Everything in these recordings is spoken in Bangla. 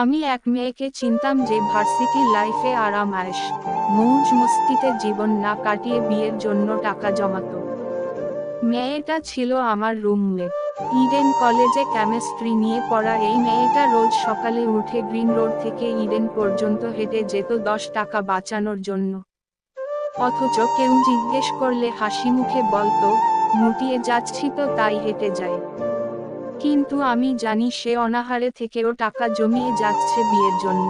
আমি এক মেয়েকে চিনতাম যে ভার্সিটি লাইফে আরাম আয়েশ। মৌজ মস্তিতে জীবন না কাটিয়ে বিয়ের জন্য টাকা জমাতো। মেয়েটা ছিল আমার রুমমেট। ইডেন কলেজে কেমিস্ট্রি নিয়ে পড়া এই মেয়েটা রোজ সকালে উঠে গ্রিন রোড থেকে ইডেন পর্যন্ত হেঁটে যেত দশ টাকা বাঁচানোর জন্য। অথচ কেউ জিজ্ঞেস করলে হাসি মুখে বলতো, মুটিয়ে যাচ্ছি তো তাই হেঁটে যায় কিন্তু আমি জানি সে অনাহারে থেকেও টাকা জমিয়ে যাচ্ছে বিয়ের জন্য।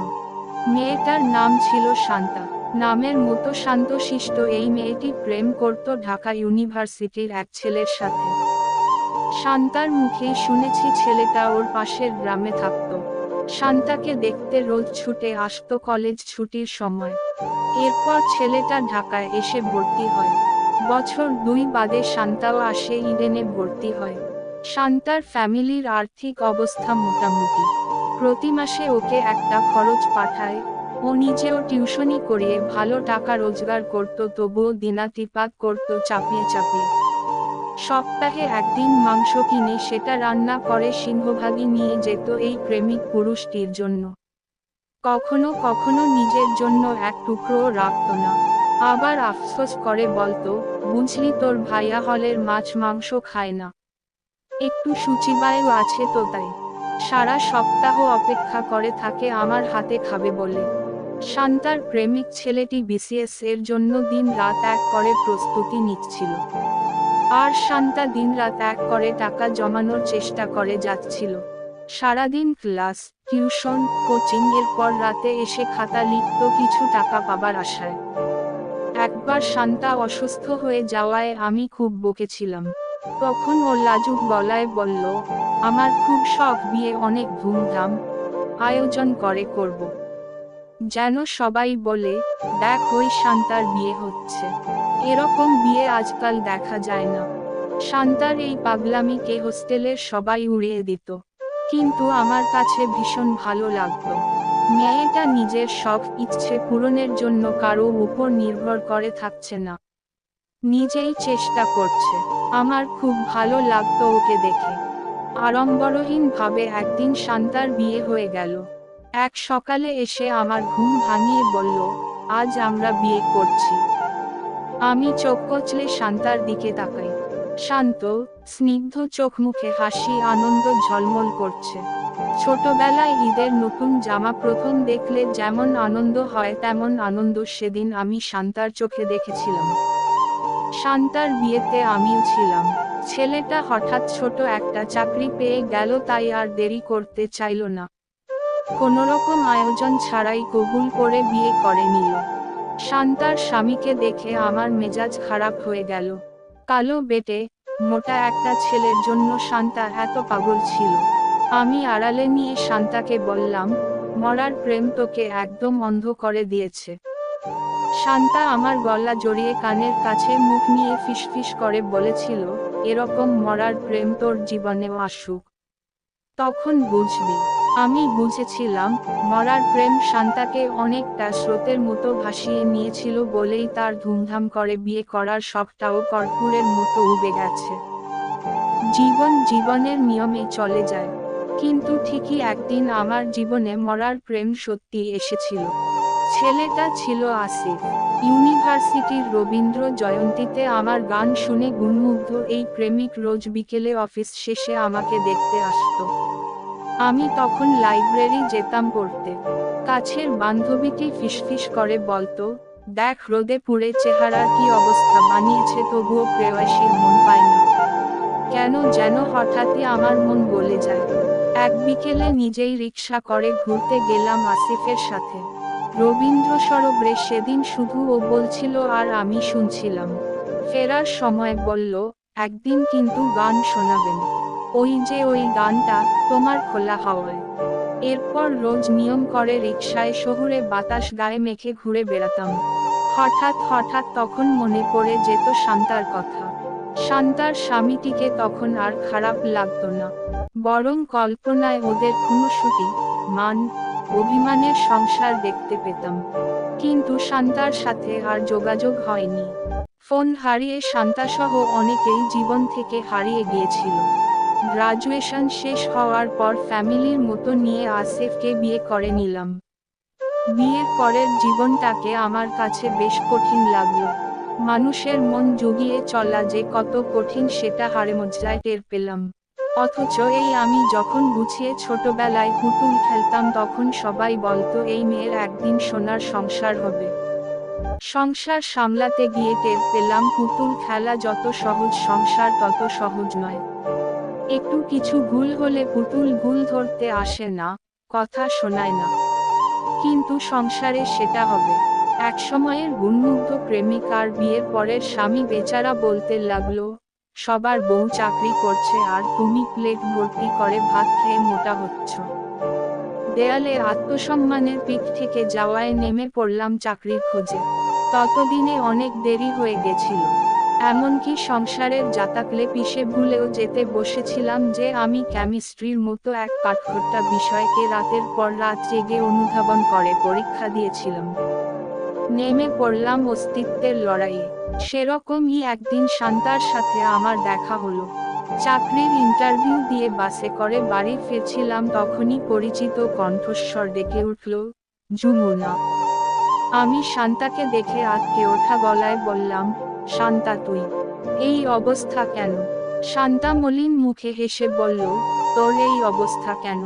মেয়েটার নাম ছিল শান্তা। নামের মতো শান্তশিষ্ট এই মেয়েটি প্রেম করত ঢাকা ইউনিভার্সিটির এক ছেলের সাথে। শান্তার মুখেই শুনেছি ছেলেটা ওর পাশের গ্রামে থাকত। শান্তাকে দেখতে রোজ ছুটে আসতো কলেজ ছুটির সময়। এরপর ছেলেটা ঢাকায় এসে ভর্তি হয়। বছর দুই বাদে শান্তাও আসে ইডেনে ভর্তি হয়। শান্তার ফ্যামিলির আর্থিক অবস্থা মোটামুটি। প্রতি মাসে ওকে একটা খরচ পাঠায়, ও নিজেও টিউশনি করিয়ে ভালো টাকা রোজগার করত, তবুও দিনাতিপাত করত চাপিয়ে চাপিয়ে। সপ্তাহে একদিন মাংস কিনে সেটা রান্না করে সিংহভাগই নিয়ে যেত এই প্রেমিক পুরুষটির জন্য। কখনো কখনো নিজের জন্য এক টুকরোও রাখত না। আবার আফসোস করে বলতো, বুঝলি তোর ভাইয়া হলের মাছ মাংস খায় না। একটু সুচিবায়ু আছে তো তাই। সারা সপ্তাহ অপেক্ষা করে থাকে আমার হাতে খাবে বলে। শান্তার প্রেমিক ছেলেটি বিসিএস এর জন্য দিন রাত এক করে প্রস্তুতি নিচ্ছিল। আর শান্তা দিন রাত এক করে টাকা জমানোর চেষ্টা করে যাচ্ছিল। সারাদিন ক্লাস, টিউশন, কোচিং এর পর রাতে এসে খাতা লিখত কিছু টাকা পাবার আশায়। একবার শান্তা অসুস্থ হয়ে যাওয়ায় আমি খুব বকেছিলাম। তখন ও লাজুক গলায় বলল, আমার খুব শখ বিয়ে, অনেক ধুমধাম আয়োজন করে করব। যেন সবাই বলে, দেখ ওই শান্তার বিয়ে হচ্ছে। এরকম বিয়ে আজকাল দেখা যায় না। শান্তার এই পাগলামিকে হোস্টেলের সবাই উড়িয়ে দিত। কিন্তু আমার কাছে ভীষণ ভালো লাগতো। মেয়েটা নিজের সব ইচ্ছে পূরণের জন্য কারও উপর নির্ভর করে থাকছে না। নিজেই চেষ্টা করছে। আমার খুব ভালো লাগতো ওকে দেখে। আড়ম্বরহীন ভাবে একদিন শান্তার বিয়ে হয়ে গেল। এক সকালে এসে আমার ঘুম ভাঙিয়ে বলল, আজ আমরা বিয়ে করছি। আমি চোখ কচলে শান্তার দিকে তাকাই। শান্ত, স্নিগ্ধ চোখ মুখে হাসি, আনন্দ ঝলমল করছে। ছোটবেলায় ঈদের নতুন জামা প্রথম দেখলে যেমন আনন্দ হয়, তেমন আনন্দ সেদিন আমি শান্তার চোখে দেখেছিলাম। শান্তার বিয়েতে আমিও ছিলাম। ছেলেটা হঠাৎ ছোট একটা চাকরি পেয়ে গেল তাই আর দেরি করতে চাইল না। কোনোরকম আয়োজন ছাড়াই কবুল করে বিয়ে করে নিল। শান্তার স্বামীকে দেখে আমার মেজাজ খারাপ হয়ে গেল। কালো বেটে, মোটা একটা ছেলের জন্য শান্তা এত পাগল ছিল। আমি আড়ালে নিয়ে শান্তাকে বললাম, মরার প্রেম তোকে একদম অন্ধ করে দিয়েছে। শান্তা আমার গলা জড়িয়ে কানের কাছে মুখ নিয়ে ফিসফিস করে বলেছিল, এরকম মরার প্রেম তোর জীবনেও আসুক। তখন বুঝবি, আমি বুঝেছিলাম, মরার প্রেম শান্তাকে অনেকটা স্রোতের মতো ভাসিয়ে নিয়েছিল বলেই তার ধুমধাম করে বিয়ে করার সবটাও কর্পূরের মতো উবে গেছে। জীবন জীবনের নিয়মে চলে যায়, কিন্তু ঠিকই একদিন আমার জীবনে মরার প্রেম সত্যি এসেছিল। ছেলেটা ছিল আসিফ। ইউনিভার্সিটির রবীন্দ্র জয়ন্তীতে আমার গান শুনে গুণমুগ্ধ এই প্রেমিক রোজ বিকেলে অফিস শেষে আমাকে দেখতে আসতো। আমি তখন লাইব্রেরি যেতাম পড়তে। কাছের বান্ধবীটি ফিসফিস করে বলতো, দেখ রোদে পুড়ে চেহারার কি অবস্থা বানিয়েছে তবুও প্রেয়সীর মন পায় না। কেন যেন হঠাৎই আমার মন গলে যায়। এক বিকেলে নিজেই রিক্সা করে ঘুরতে গেলাম আসিফের সাথে। রবীন্দ্র সরোবরে সেদিন শুধু ও বলছিল, আর আমি শুনছিলাম। ফেরার সময় বলল, একদিন কিন্তু গান শোনাবেন। ওই যে ওই গানটা, তোমার খোলা হাওয়ায়। এরপর রোজ নিয়ম করে রিক্সায় শহুরে বাতাস গায়ে মেখে ঘুরে বেড়াতাম। হঠাৎ হঠাৎ তখন মনে পড়ে যেত শান্তার কথা। শান্তার স্বামীটিকে তখন আর খারাপ লাগতো না। বরং কল্পনায় ওদের খুনসুটি মান অভিমানের সংসার দেখতে পেতাম। কিন্তু শান্তার সাথে আর যোগাযোগ হয়নি। ফোন হারিয়ে শান্তাসহ অনেকেই জীবন থেকে হারিয়ে গিয়েছিল। গ্রাজুয়েশন শেষ হওয়ার পর ফ্যামিলির মতো নিয়ে আসিফকে বিয়ে করে নিলাম। বিয়ের পরের জীবনটাকে আমার কাছে বেশ কঠিন লাগল। মানুষের মন জুগিয়ে চলা যে কত কঠিন সেটা হারে মজ্জায় টের পেলাম। অথচ এই আমি যখন গুছিয়ে ছোটবেলায় পুতুল খেলতাম তখন সবাই বলতো, এই মেয়ের একদিন সোনার সংসার হবে। সংসার সামলাতে গিয়ে টের পেলাম পুতুল খেলা যত সহজ সংসার তত সহজ নয়। একটু কিছু ভুল হলে পুতুল ভুল ধরতে আসে না, কথা শোনায় না। কিন্তু সংসারে সেটা হবে। এক সময়ের গুণমুগ্ধ প্রেমিক আর বিয়ের পরের স্বামী বেচারা বলতে লাগল সবার বউ চাকরি করছে আর তুমি প্লেট ভর্তি করে ভাত খেয়ে মোটা হচ্ছ। দেয়ালে আত্মসম্মানের পিঠ থেকে যাওয়ায় নেমে পড়লাম চাকরির খোঁজে। ততদিনে অনেক দেরি হয়ে গেছিল। এমনকি সংসারের জাতাকলে পিষে ভুলেও যেতে বসেছিলাম যে আমি কেমিস্ট্রির মতো এক কাঠখোট্টা বিষয়কে রাতের পর রাত জেগে অনুধাবন করে পরীক্ষা দিয়েছিলাম। নেমে পড়লাম অস্তিত্বের লড়াইয়ে। সেরকমই একদিন শান্তার সাথে আমার দেখা হলো। চাকরির ইন্টারভিউ দিয়ে বাসে করে বাড়ি ফিরছিলাম তখনই পরিচিত কণ্ঠস্বর ডেকে উঠল ঝুমুনা আমি শান্তাকে দেখে আটকে ওঠা গলায় বললাম, শান্তা তুই, এই অবস্থা কেন? শান্তা মলিন মুখে হেসে বলল, তোর এই অবস্থা কেন?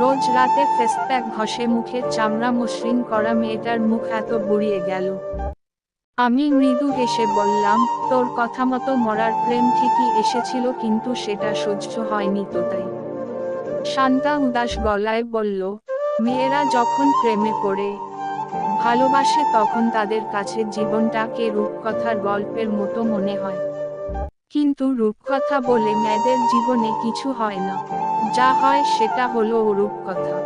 রোজ রাতে ফেসপ্যাক ঘষে মুখের চামড়া মসৃণ করা মেয়েটার মুখ এত বুড়িয়ে গেল। আমি মৃদু হেসে বললাম, তোর কথা মতো মরার প্রেম ঠিকই এসেছিল কিন্তু সেটা সহ্য হয়নি তো তাই। শান্তা উদাস গলায় বলল, মেয়েরা যখন প্রেমে পড়ে, ভালোবাসে তখন তাদের কাছে জীবনটাকে রূপকথার গল্পের মতো মনে হয়। কিন্তু রূপকথা বলে মেয়েদের জীবনে কিছু হয় না। যা হয় সেটা হলো ওরূপ কথা।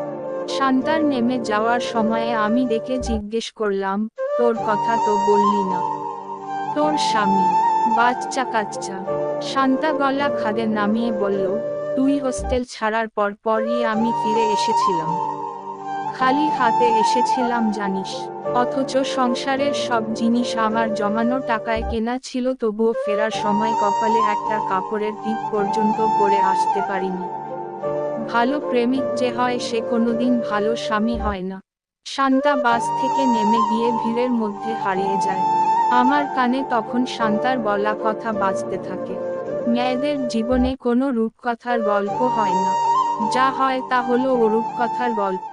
শান্তার নেমে যাওয়ার সময়ে আমি ডেকে জিজ্ঞেস করলাম, তোর কথা তো বললি না। তোর স্বামী, বাচ্চা কাচ্চা। শান্তা গলা খাদে নামিয়ে বলল, তুই হোস্টেল ছাড়ার পর পরই আমি ফিরে এসেছিলাম। খালি হাতে এসেছিলাম জানিস। অথচ সংসারের সব জিনিস আমার জমানো টাকায় কেনা ছিল তবুও ফেরার সময় কপালে একটা কাপড়ের দিক পর্যন্ত পরে আসতে পারিনি। ভালো প্রেমিক যে হয় সে কোনোদিন ভালো স্বামী হয় না। শান্তা বাস থেকে নেমে গিয়ে ভিড়ের মধ্যে হারিয়ে যায়। আমার কানে তখন শান্তার বলা কথা বাঁচতে থাকে। মেয়েদের জীবনে কোনো রূপকথার গল্প হয় না। যা হয় তা হলো ও রূপকথার গল্প।